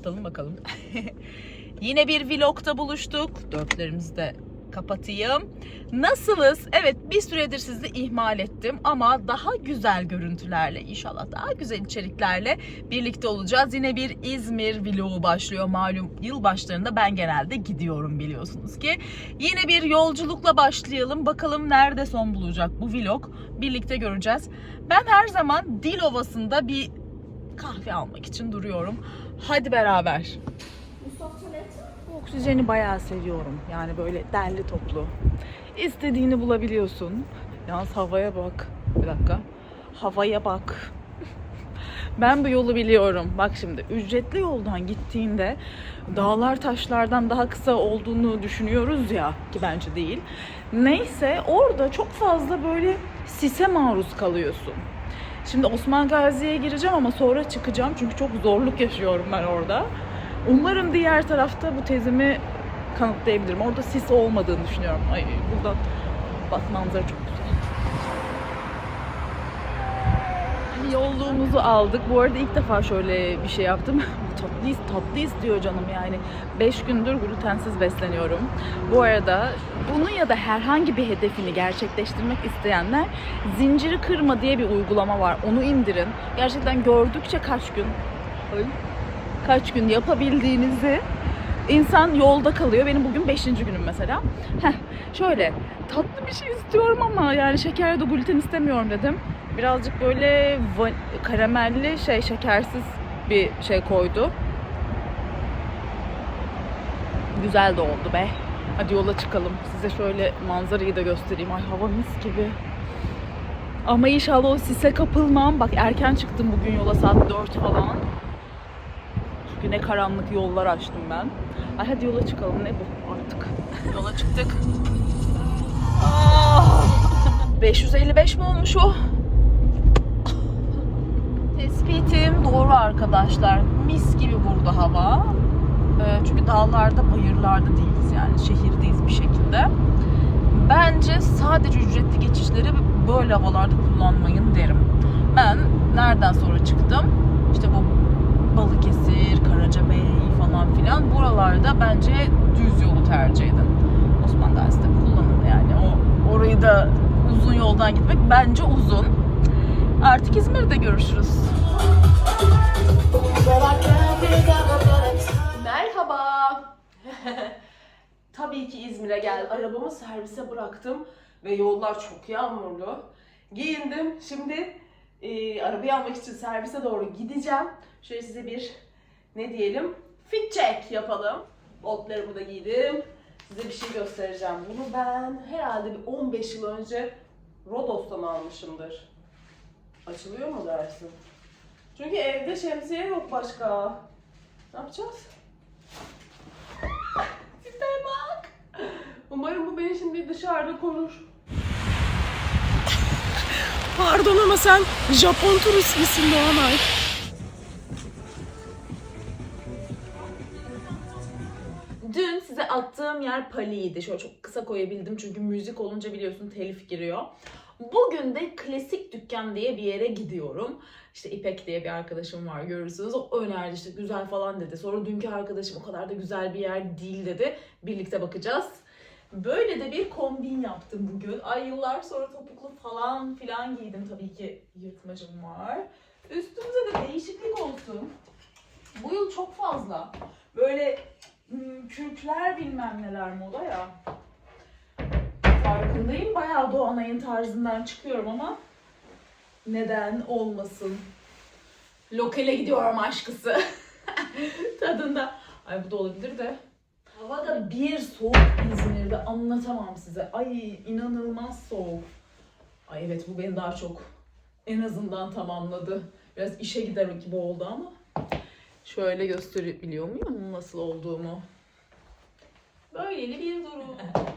kapatalım bakalım. Yine bir vlogta buluştuk. Dörtlerimizi de kapatayım. Nasılız? Evet bir süredir sizi ihmal ettim ama daha güzel görüntülerle inşallah daha güzel içeriklerle birlikte olacağız. Yine bir İzmir vlogu başlıyor. Malum yılbaşlarında ben genelde gidiyorum biliyorsunuz ki. Yine bir yolculukla başlayalım. Bakalım nerede son bulacak bu vlog. Birlikte göreceğiz. Ben her zaman Dilovası'nda bir kahve almak için duruyorum. Hadi beraber. Oksijeni bayağı seviyorum. Yani böyle derli toplu. İstediğini bulabiliyorsun. Yalnız havaya bak. Bir dakika. Havaya bak. Ben bu yolu biliyorum. Bak şimdi ücretli yoldan gittiğinde dağlar taşlardan daha kısa olduğunu düşünüyoruz ya ki bence değil. Neyse orada çok fazla böyle sise maruz kalıyorsun. Şimdi Osman Gazi'ye gireceğim ama sonra çıkacağım çünkü çok zorluk yaşıyorum ben orada. Umarım diğer tarafta bu tezimi kanıtlayabilirim. Orada sis olmadığını düşünüyorum. Ay buradan bak manzara çok güzel. Yolluğumuzu aldık. Bu arada ilk defa şöyle bir şey yaptım. tatlıyız, tatlıyız diyor canım yani. 5 gündür glutensiz besleniyorum. Bu arada bunu ya da herhangi bir hedefini gerçekleştirmek isteyenler zinciri kırma diye bir uygulama var. Onu indirin. Gerçekten gördükçe kaç gün Ay. kaç gün yapabildiğinizi insan yolda kalıyor. Benim bugün 5. günüm mesela. Heh, şöyle tatlı bir şey istiyorum ama yani şeker de gluten istemiyorum dedim. Birazcık böyle karamelli şey şekersiz bir şey koydu. Güzel de oldu be. Hadi yola çıkalım. Size şöyle manzarayı da göstereyim. Ay hava mis gibi. Ama inşallah o sise kapılmam. Bak erken çıktım bugün yola saat 4 falan. Çünkü ne karanlık yollar açtım ben. Ay hadi yola çıkalım. Ne bu artık. Yola çıktık. Ah! 555 mi olmuş o? Tespitim doğru arkadaşlar. Mis gibi burada hava. Ee, çünkü dağlarda, bayırlarda değiliz yani. Şehirdeyiz bir şekilde. Bence sadece ücretli geçişleri böyle havalarda kullanmayın derim. Ben nereden sonra çıktım? İşte bu Balıkesir, Karacabey falan filan buralarda bence düz yolu tercih edin. Osman Gazi'de kullanın yani. O orayı da uzun yoldan gitmek bence uzun. Artık İzmir'de görüşürüz. Merhaba. Tabii ki İzmir'e gel. Arabamı servise bıraktım ve yollar çok yağmurlu. Giyindim. Şimdi e, arabayı almak için servise doğru gideceğim. Şöyle size bir ne diyelim fit check yapalım. Botlarımı da giydim. Size bir şey göstereceğim. Bunu ben herhalde bir 15 yıl önce Rodos'tan almışımdır. Açılıyor mu dersin? Çünkü evde şemsiye yok başka. Ne yapacağız? Tipe bak. Umarım bu beni şimdi dışarıda korur. Pardon ama sen Japon turist misin Doğanay? Dün size attığım yer Pali'ydi. Şöyle çok kısa koyabildim çünkü müzik olunca biliyorsun telif giriyor. Bugün de klasik dükkan diye bir yere gidiyorum. İşte İpek diye bir arkadaşım var görürsünüz. O önerdi işte güzel falan dedi. Sonra dünkü arkadaşım o kadar da güzel bir yer değil dedi. Birlikte bakacağız. Böyle de bir kombin yaptım bugün. Ay yıllar sonra topuklu falan filan giydim. Tabii ki yırtmacım var. Üstümüze de değişiklik olsun. Bu yıl çok fazla. Böyle hmm, kürkler bilmem neler moda ya. Farkındayım. Bayağı Doğanay'ın tarzından çıkıyorum ama neden olmasın? Lokale gidiyorum aşkısı. Tadında. Ay bu da olabilir de. Hava da bir soğuk İzmir'de anlatamam size. Ay inanılmaz soğuk. Ay evet bu beni daha çok en azından tamamladı. Biraz işe gider gibi oldu ama. Şöyle gösterebiliyor muyum nasıl olduğumu? Böyleli bir durum.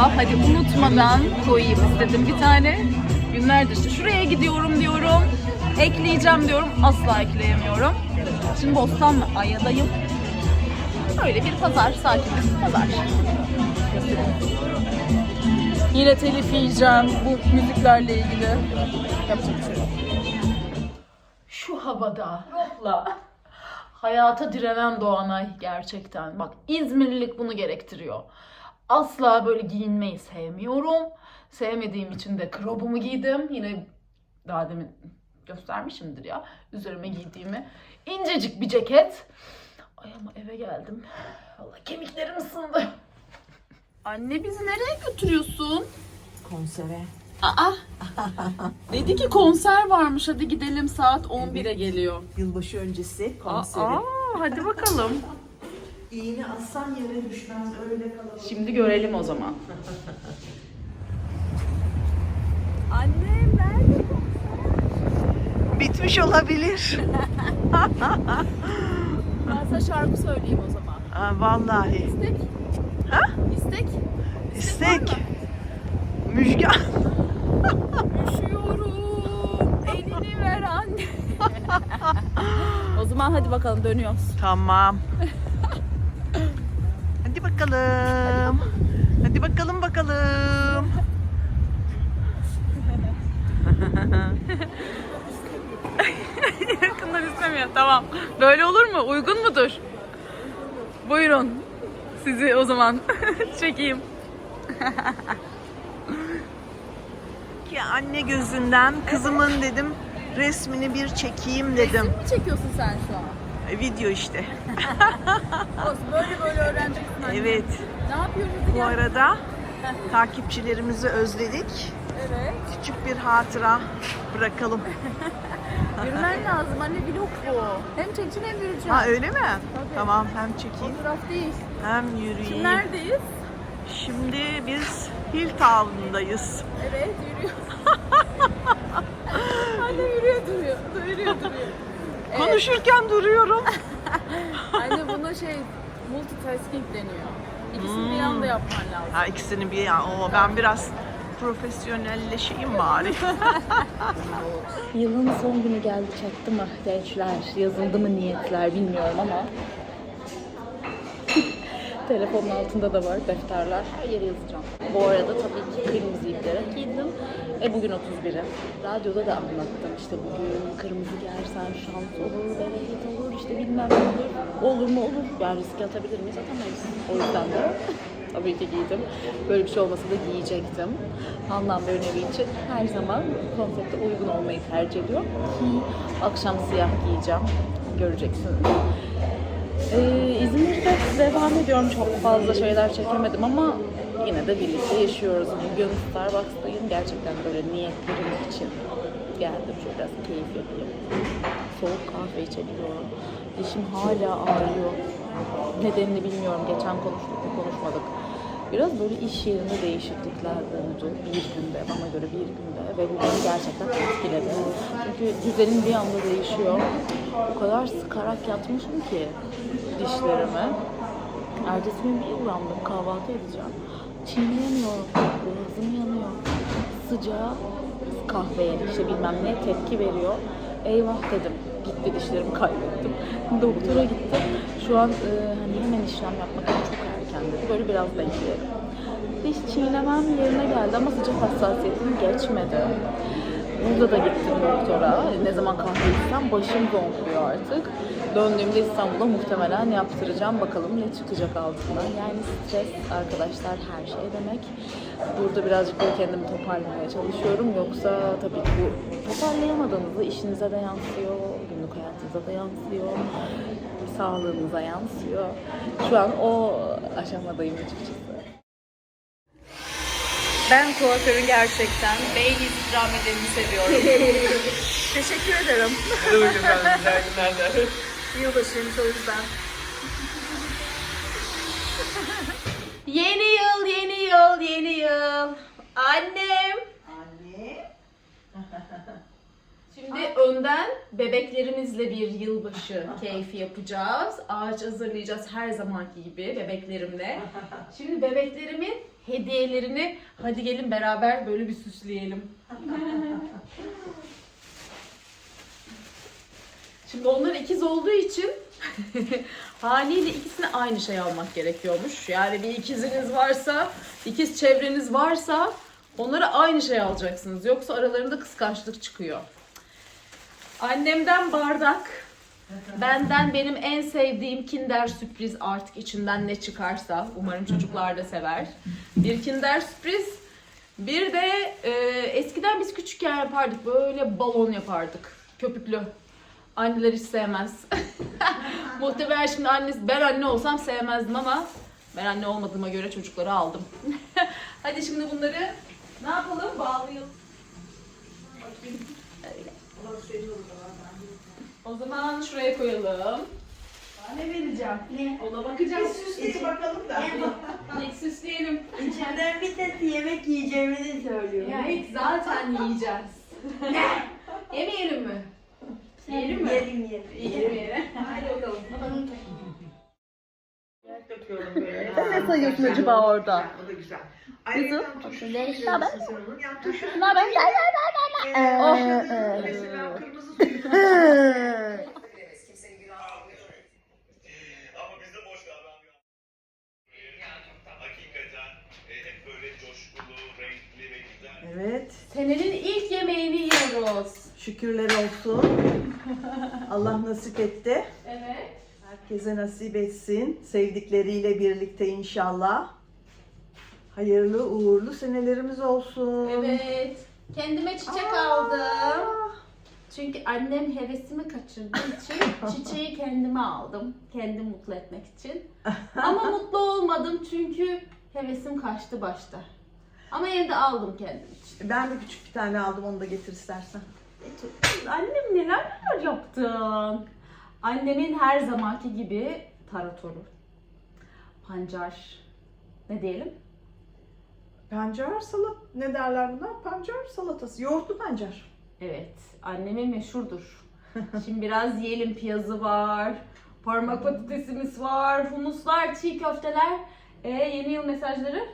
Hadi unutmadan koyayım istedim bir tane. Günlerdir işte şuraya gidiyorum diyorum. Ekleyeceğim diyorum. Asla ekleyemiyorum. Şimdi Bostanlı Aya'dayım. Öyle bir pazar, sakin bir pazar. Yine telif yiyeceğim bu müziklerle ilgili. Yapacak bir şey yok. Şu havada ruhla hayata direnen Doğanay gerçekten. Bak İzmirlilik bunu gerektiriyor. Asla böyle giyinmeyi sevmiyorum. Sevmediğim için de krobumu giydim. Yine daha demin göstermişimdir ya üzerime giydiğimi. İncecik bir ceket. Ay ama eve geldim. Allah kemiklerim ısındı. Anne bizi nereye götürüyorsun? Konsere. Aa. Dedi ki konser varmış hadi gidelim saat 11'e geliyor. Yılbaşı öncesi konseri. Aa, hadi bakalım. İğne aslan yere düşmez öyle kalır. Şimdi görelim o zaman. Annem nerede? Bitmiş olabilir. Ben sana şarkı söyleyeyim o zaman. Aa, vallahi. İstek? Ha? İstek? İstek. Müjgan. Üşüyorum. Elini ver anne. o zaman hadi bakalım dönüyoruz. Tamam. Bakalım. Hadi bakalım bakalım. Yakından istemiyor. Tamam. Böyle olur mu? Uygun mudur? Buyurun. Sizi o zaman çekeyim. Ki anne gözünden kızımın dedim resmini bir çekeyim dedim. mi çekiyorsun sen şu an? E, Video işte. Böyle böyle öğreneceksin Evet. Ne yapıyoruz Bu arada takipçilerimizi özledik. Evet. Küçük bir hatıra bırakalım. Yürümen lazım anne vlog bu. Hem çekeceksin hem yürüyeceksin. Ha öyle mi? Tamam hem çekeyim Fotoğraf değil. hem yürüyeyim. Neredeyiz? Şimdi biz Hilltown'dayız. Evet yürüyor. anne yürüyor duruyor. Yürüyor duruyor. Evet. Konuşurken duruyorum. Anne buna şey multitasking deniyor. İkisini bir anda yapman lazım. Ha ikisini bir ya. Oo, ben biraz profesyonelleşeyim bari. Yılın son günü geldi çaktı mı gençler? Yazıldı mı niyetler bilmiyorum ama. Telefonun altında da var defterler. Her yere yazacağım. Bu arada tabii ki kırmızı iplere giydim. E bugün 31'i. Radyoda da anlattım işte bugün kırmızı giyersen şans olur, bereket olur, işte bilmem ne olur. Olur mu olur. Yani riske atabilir miyiz? Atamayız. O yüzden de tabii ki giydim. Böyle bir şey olmasa da giyecektim. Anlam ve önemi için her zaman konsepte uygun olmayı tercih ediyorum. Akşam siyah giyeceğim. Göreceksiniz. Ee, devam ediyorum. Çok fazla şeyler çekemedim ama yine de birlikte yaşıyoruz. Bugün Starbucks'tayım. Gerçekten böyle niyetlerim için geldim. Şöyle biraz keyif yapayım. Soğuk kahve içebiliyorum. Dişim hala ağrıyor. Nedenini bilmiyorum. Geçen konuştuk mu konuşmadık. Biraz böyle iş yerinde değişiklikler oldu bir günde, bana göre bir günde ve bu beni gerçekten etkiledi. Çünkü düzenim bir anda değişiyor. O kadar sıkarak yatmışım ki dişlerimi. Ertesi gün bir uyandım, kahvaltı edeceğim. Çiğneyemiyorum, boğazım yanıyor. Sıcağı kahveye, işte bilmem ne tepki veriyor. Eyvah dedim, gitti dişlerimi kaybettim. Doktora gittim. Şu an e, hani hemen işlem yapmak çok erken dedi. Böyle biraz bekleyelim. Diş çiğnemem yerine geldi ama sıcak hassasiyetim geçmedi. Burada da gittim doktora. Ne zaman kahve içsem başım zonkluyor artık. Döndüğümde İstanbul'a muhtemelen yaptıracağım. Bakalım ne çıkacak altından. Yani stres arkadaşlar her şey demek. Burada birazcık böyle kendimi toparlamaya çalışıyorum. Yoksa tabii ki bu toparlayamadığınızda işinize de yansıyor, günlük hayatınıza da yansıyor, sağlığınıza yansıyor. Şu an o aşamadayım açıkçası. Ben kuaförün gerçekten Baileys ikram edenini seviyorum. Teşekkür ederim. Yılbaşıymış o yüzden. yeni yıl, yeni yıl, yeni yıl. Annem. Anne. Şimdi önden bebeklerimizle bir yılbaşı keyfi yapacağız. Ağaç hazırlayacağız her zamanki gibi bebeklerimle. Şimdi bebeklerimin hediyelerini hadi gelin beraber böyle bir süsleyelim. Şimdi onlar ikiz olduğu için haliyle ikisine aynı şey almak gerekiyormuş. Yani bir ikiziniz varsa, ikiz çevreniz varsa Onlara aynı şey alacaksınız. Yoksa aralarında kıskançlık çıkıyor. Annemden bardak. Benden benim en sevdiğim Kinder sürpriz artık içinden ne çıkarsa. Umarım çocuklar da sever. Bir Kinder sürpriz. Bir de e, eskiden biz küçükken yapardık. Böyle balon yapardık. Köpüklü. Anneler hiç sevmez. Muhtemelen şimdi annesi, ben anne olsam sevmezdim ama ben anne olmadığıma göre çocukları aldım. Hadi şimdi bunları ne yapalım? Bağlayalım. Öyle. O zaman şuraya koyalım. Ne vereceğim? Ne? Ona bakacağız. Süsleyin bakalım da. Ne süsleyelim. İçeriden bir ses yemek yiyeceğimizi söylüyor. Evet zaten yiyeceğiz. Yemeyelim mi? Yiyelim mi? Yerim yerim. Yiyelim. Hadi bakalım. Döküyorum böyle. Sen ne sayıyorsun acaba orada? O da güzel. Kızım. Kızım. Ne haber? Yani turşu Ne haber? Ee, Mesela kırmızı suyu. Ama bizde boş kavram yok. Hakikaten e, hep böyle coşkulu, renkli ve güzel. Evet. Senenin ilk yemeğini yiyoruz. Şükürler olsun. Allah nasip etti. Evet. Herkese nasip etsin. Sevdikleriyle birlikte inşallah. Hayırlı uğurlu senelerimiz olsun. Evet. Kendime çiçek aldım. Çünkü annem hevesimi kaçırdığı için çiçeği kendime aldım. Kendimi mutlu etmek için. Ama mutlu olmadım çünkü hevesim kaçtı başta. Ama evde aldım kendim için. Ben de küçük bir tane aldım onu da getir istersen. Annem neler neler yaptın? Annemin her zamanki gibi taratoru. Pancar. Ne diyelim? Pancar salat ne derler buna? Pancar salatası. Yoğurtlu pancar. Evet, annemin meşhurdur. Şimdi biraz yiyelim piyazı var, parmak patatesimiz var, humuslar, çiğ köfteler. E yeni yıl mesajları?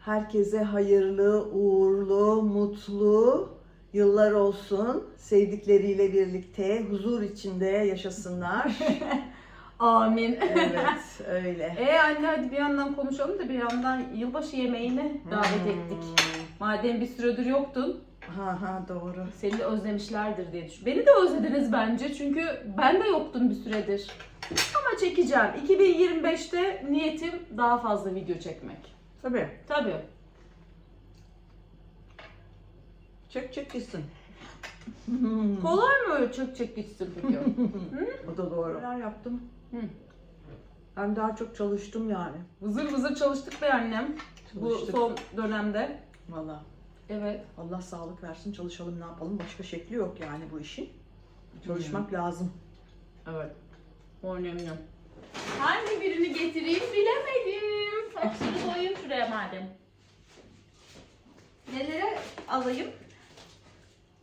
Herkese hayırlı, uğurlu, mutlu yıllar olsun. Sevdikleriyle birlikte huzur içinde yaşasınlar. Amin. evet, öyle. E anne hadi bir yandan konuşalım da bir yandan yılbaşı yemeğine davet ettik. Madem bir süredir yoktun, Ha ha doğru. seni de özlemişlerdir diye düşün. Beni de özlediniz bence çünkü ben de yoktum bir süredir. Ama çekeceğim. 2025'te niyetim daha fazla video çekmek. Tabii. Tabii. Çek çek gitsin. Kolay mı öyle çök çek gitsin peki? o da doğru. Neler yaptım? Hı. Ben daha çok çalıştım yani. Vızır vızır çalıştık be annem. Bu Çalıştık. son dönemde. Valla. Evet. Allah sağlık versin çalışalım ne yapalım. Başka şekli yok yani bu işin. Çalışmak lazım. Evet. O önemli. Hangi birini getireyim bilemedim. Hepsini koyayım şuraya madem. Nelere alayım?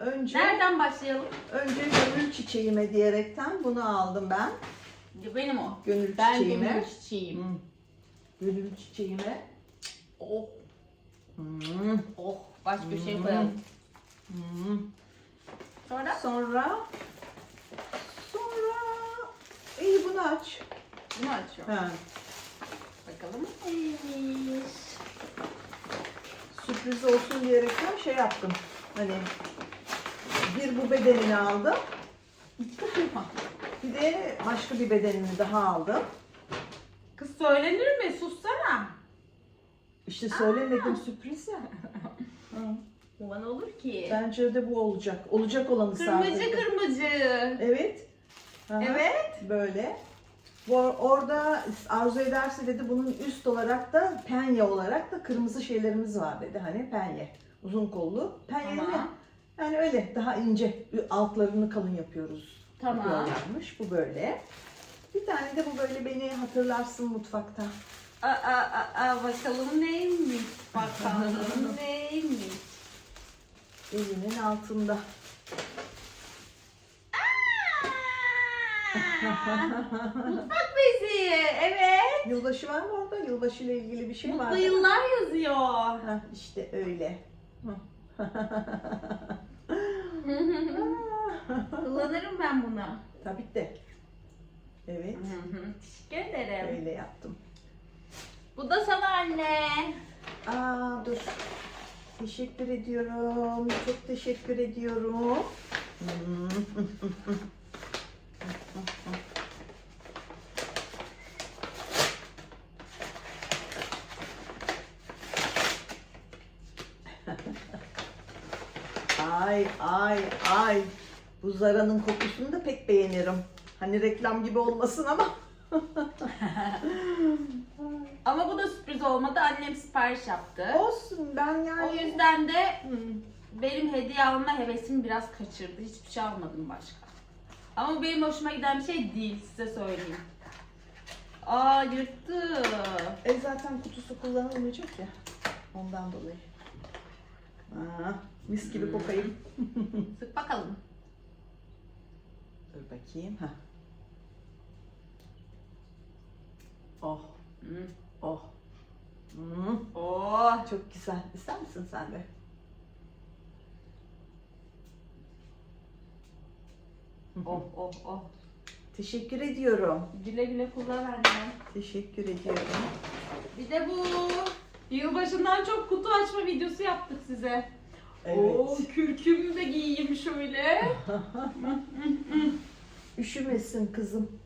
Önce Nereden başlayalım? önce gönül çiçeğime diyerekten bunu aldım ben. Benim o. Gönül Ben çiçeğime. gönül çiçeğim. Hı. Gönül çiçeğime. Oh Hmm. oh. Başka bir şey Hmm. koyalım. Hmm. Sonra? Sonra sonra iyi bunu aç. Bunu açıyorum. Ha. Bakalım. Sürpriz olsun diyerekten şey yaptım. Hani bir bu bedenini aldım. Bir de başka bir bedenini daha aldım. Kız söylenir mi? Sussana. İşte söylemedim sürpriz ya. Bana olur ki. Bence de bu olacak. Olacak olanı Kırmızı sadece. kırmızı. Evet. Aha, Evet. Böyle. Bu orada arzu ederse dedi bunun üst olarak da penye olarak da kırmızı şeylerimiz var dedi. Hani penye. Uzun kollu. Penye Tamam. Yani öyle daha ince. Altlarını kalın yapıyoruz. Tamam. Yapıyorlarmış. Bu böyle. Bir tane de bu böyle beni hatırlarsın mutfakta. Aa, aa, aa, bakalım neymiş? Bakalım neymiş? Elinin altında. Mutfak bezi. Evet. Yılbaşı var mı orada? Yılbaşı ile ilgili bir şey var Mutlu mı? yıllar yazıyor. Heh, işte öyle. Kullanırım ben bunu. Tabii de. Evet. Teşekkür ederim. Öyle yaptım. Bu da sana anne. Aa dur. Teşekkür ediyorum. Çok teşekkür ediyorum. ay ay ay. Bu Zara'nın kokusunu da pek beğenirim. Hani reklam gibi olmasın ama. Ama bu da sürpriz olmadı. Annem sipariş yaptı. Olsun ben yani. O yüzden de benim hediye alma hevesimi biraz kaçırdı. Hiçbir şey almadım başka. Ama bu benim hoşuma giden bir şey değil size söyleyeyim. Aa yırttı. E zaten kutusu kullanılmayacak ya. Ondan dolayı. Aa, mis gibi kokayım. Sık bakalım. Dur bakayım. Ha. Oh, Hmm. oh. Hmm, Oh. çok güzel. İster misin sen de? Oh oh oh. Teşekkür ediyorum. Güle güle kullan annem. Teşekkür ediyorum. Bir de bu yılbaşından çok kutu açma videosu yaptık size. Oo, kürkümü de giyeyim şöyle. Üşümesin kızım.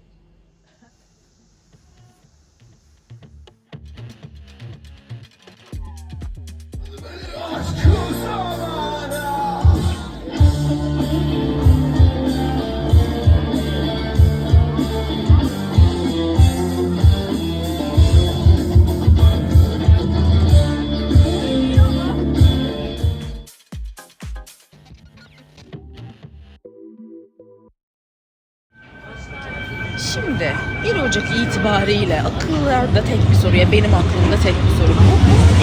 İtibariyle akıllarda tek bir soruya benim aklımda tek bir soru. Bu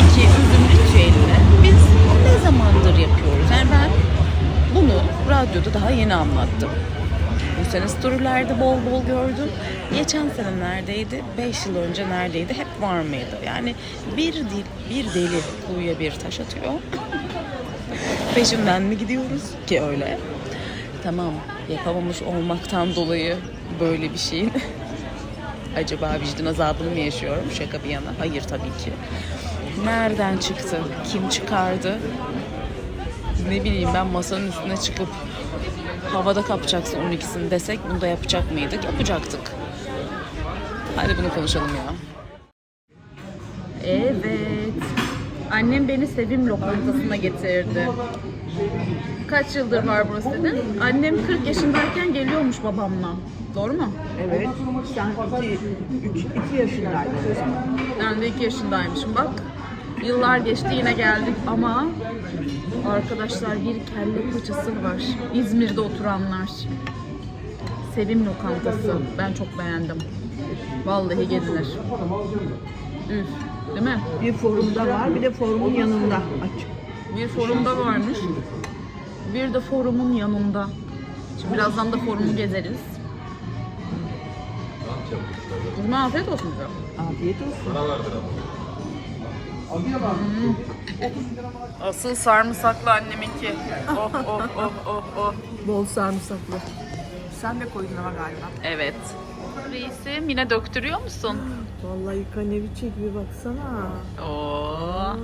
iki üzüm ritüelini biz ne zamandır yapıyoruz? Yani ben bunu radyoda daha yeni anlattım. Bu sene storylerde bol bol gördüm. Geçen sene neredeydi? 5 yıl önce neredeydi? Hep var mıydı? Yani bir dil, bir deli kuyuya bir taş atıyor. Peşinden mi gidiyoruz ki öyle? Tamam yapamamış olmaktan dolayı böyle bir şeyin acaba vicdan azabını mı yaşıyorum? Şaka bir yana. Hayır tabii ki. Nereden çıktı? Kim çıkardı? Ne bileyim ben masanın üstüne çıkıp havada kapacaksın 12'sini desek bunu da yapacak mıydık? Yapacaktık. Hadi bunu konuşalım ya. Evet. Annem beni Sevim lokantasına getirdi Kaç yıldır var burası dedin? Annem 40 yaşındayken geliyormuş babamla. Doğru mu? Evet. Sen 2 yaşındaydın o zaman. Ben de 2 yaşındaymışım bak. Yıllar geçti yine geldik ama arkadaşlar bir kelle paçası var. İzmir'de oturanlar. Sevim lokantası. Ben çok beğendim. Vallahi gelinir. Üf. Değil mi? Bir forumda var, bir de forumun yanında açık. Bir forumda varmış. Bir de forumun yanında. Şimdi birazdan da forumu gezeriz. Kızıma afiyet olsun bize. Afiyet olsun. Asıl sarımsaklı anneminki. Oh oh oh oh oh. Bol sarımsaklı. Sen de koydun ama galiba. Evet. Reisim yine döktürüyor musun? Vallahi kanevi çek bir baksana. Oo. Aa.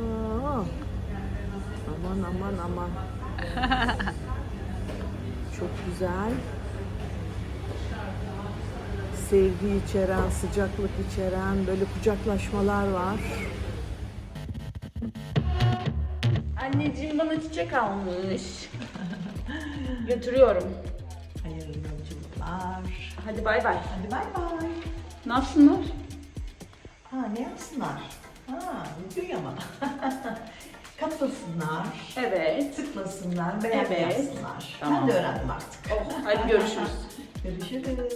Aman aman aman. Çok güzel. Sevgi içeren, sıcaklık içeren böyle kucaklaşmalar var. Anneciğim bana çiçek almış. Götürüyorum. Hayırlı yolculuklar. Hadi bay bay. Hadi bay bay. Ne yapsınlar? Ha ne yapsınlar? Ha video ama. Katlasınlar, Evet. tıklasınlar, beğen Evet. yapsınlar. Tamam. Ben de öğrendim artık. Oh, hadi görüşürüz. Görüşürüz.